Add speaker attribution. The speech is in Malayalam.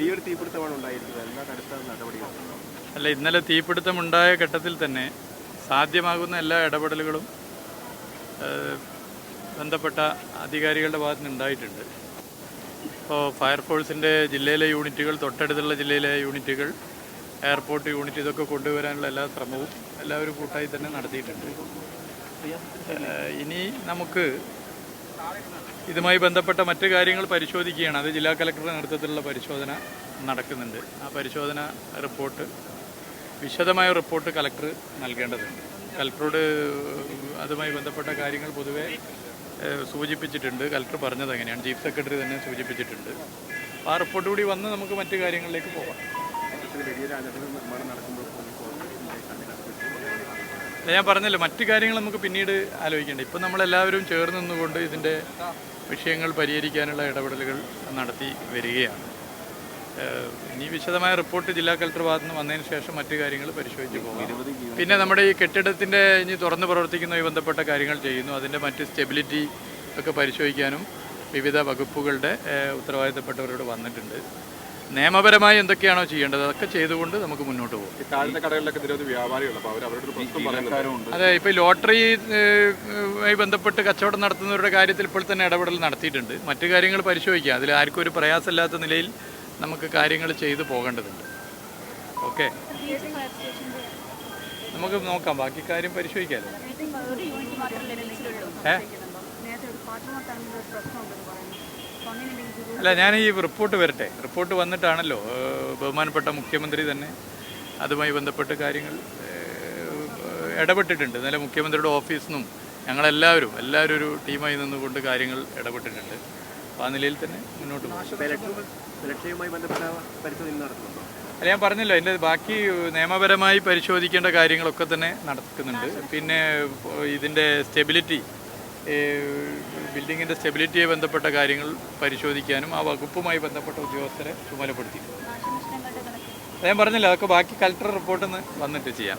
Speaker 1: വലിയൊരു തീപിടുത്തമാണ് ഉണ്ടായിരിക്കുന്നത്.
Speaker 2: അല്ല ഇന്നലെ തീപിടുത്തമുണ്ടായ ഘട്ടത്തിൽ തന്നെ സാധ്യമാകുന്ന എല്ലാ ഇടപെടലുകളും ബന്ധപ്പെട്ട അധികാരികളുടെ ഭാഗത്ത് നിന്നുണ്ടായിട്ടുണ്ട് ഇപ്പോൾ ഫയർഫോഴ്സിന്റെ ജില്ലയിലെ യൂണിറ്റുകൾ തൊട്ടടുത്തുള്ള ജില്ലയിലെ യൂണിറ്റുകൾ എയർപോർട്ട് യൂണിറ്റ് ഇതൊക്കെ കൊണ്ടുവരാനുള്ള എല്ലാ ശ്രമവും എല്ലാവരും കൂട്ടായി തന്നെ നടത്തിയിട്ടുണ്ട്. ഇനി നമുക്ക് ഇതുമായി ബന്ധപ്പെട്ട മറ്റു കാര്യങ്ങൾ പരിശോധിക്കുകയാണ്. അത് ജില്ലാ കലക്ടറുടെ നേതൃത്വത്തിലുള്ള പരിശോധന നടക്കുന്നുണ്ട്. ആ പരിശോധന റിപ്പോർട്ട് വിശദമായ റിപ്പോർട്ട് കലക്ടർ നൽകേണ്ടതുണ്ട്. കലക്ടറോട് അതുമായി ബന്ധപ്പെട്ട കാര്യങ്ങൾ പൊതുവെ സൂചിപ്പിച്ചിട്ടുണ്ട്. കലക്ടർ പറഞ്ഞത് അങ്ങനെയാണ്. ചീഫ് സെക്രട്ടറി തന്നെ സൂചിപ്പിച്ചിട്ടുണ്ട്. ആ റിപ്പോർട്ട് കൂടി വന്ന് നമുക്ക് മറ്റു കാര്യങ്ങളിലേക്ക് പോകാം ഞാൻ പറഞ്ഞല്ലോ മറ്റു കാര്യങ്ങൾ നമുക്ക് പിന്നീട് ആലോചിക്കേണ്ട. ഇപ്പം നമ്മളെല്ലാവരും ചേർന്ന് നിന്നുകൊണ്ട് ഇതിന്റെ വിഷയങ്ങൾ പരിഹരിക്കാനുള്ള ഇടപെടലുകൾ നടത്തി വരികയാണ്. ഇനി വിശദമായ റിപ്പോർട്ട് ജില്ലാ കളക്ടർ ഭാഗത്ത് നിന്ന് വന്നതിന് ശേഷം മറ്റു കാര്യങ്ങൾ പരിശോധിച്ച് പോകാം. പിന്നെ നമ്മുടെ ഈ കെട്ടിടത്തിന്റെ ഇനി തുറന്ന് പ്രവർത്തിക്കുന്നതുമായി ബന്ധപ്പെട്ട കാര്യങ്ങൾ ചെയ്യുന്നു. അതിന്റെ മറ്റ് സ്റ്റെബിലിറ്റി ഒക്കെ പരിശോധിക്കാനും വിവിധ വകുപ്പുകളുടെ ഉത്തരവാദിത്തപ്പെട്ടവരോട് വന്നിട്ടുണ്ട്. നിയമപരമായി എന്തൊക്കെയാണോ ചെയ്യേണ്ടത്? അതൊക്കെ ചെയ്തുകൊണ്ട് നമുക്ക് മുന്നോട്ട് പോകും.
Speaker 1: ഈ താഴത്തെ കടകളിലൊക്കെ നിരവധി വ്യാപാരികൾ അവർ അവരുടെ പ്രശ്നം പറയുന്നുണ്ട്.
Speaker 2: അതെ ഇപ്പോൾ ലോട്ടറി മായി ബന്ധപ്പെട്ട് കച്ചവടം നടത്തുന്നവരുടെ കാര്യത്തിൽ ഇപ്പോൾ തന്നെ ഇടപെടൽ നടത്തിയിട്ടുണ്ട്. മറ്റു കാര്യങ്ങൾ പരിശോധിക്കാം. അതിൽ ആർക്കും ഒരു പ്രയാസമില്ലാത്ത നിലയിൽ നമുക്ക് കാര്യങ്ങൾ ചെയ്തു പോകേണ്ടതുണ്ട്. ഓക്കെ. നമുക്ക് നോക്കാം. ബാക്കി കാര്യം പരിശോധിക്കാമല്ലോ ഏ അല്ല ഞാൻ ഈ റിപ്പോർട്ട് വരട്ടെ. റിപ്പോർട്ട് വന്നിട്ടാണല്ലോ ബഹുമാനപ്പെട്ട മുഖ്യമന്ത്രി തന്നെ അതുമായി ബന്ധപ്പെട്ട് കാര്യങ്ങൾ ഇടപെട്ടിട്ടുണ്ട്. ഇന്നലെ മുഖ്യമന്ത്രിയുടെ ഓഫീസിൽ നിന്നും ഞങ്ങളെല്ലാവരും എല്ലാവരും ഒരു ടീമായി നിന്നുകൊണ്ട് കാര്യങ്ങൾ ഇടപെട്ടിട്ടുണ്ട്. അപ്പോൾ ആ നിലയിൽ തന്നെ മുന്നോട്ട് പോകും. അല്ല ഞാൻ പറഞ്ഞല്ലോ അതിന്റെ ബാക്കി നിയമപരമായി പരിശോധിക്കേണ്ട കാര്യങ്ങളൊക്കെ തന്നെ നടക്കുന്നുണ്ട്. പിന്നെ ഇതിന്റെ സ്റ്റെബിലിറ്റി ബിൽഡിങ്ങിന്റെ സ്റ്റെബിലിറ്റിയെ ബന്ധപ്പെട്ട കാര്യങ്ങൾ പരിശോധിക്കാനും ആ വകുപ്പുമായി ബന്ധപ്പെട്ട ഉദ്യോഗസ്ഥരെ ചുമതലപ്പെടുത്തി. അദ്ദേഹം ഞാൻ പറഞ്ഞില്ല അതൊക്കെ ബാക്കി കലക്ടർ റിപ്പോർട്ടിൽ നിന്ന് വന്നിട്ട് ചെയ്യാം.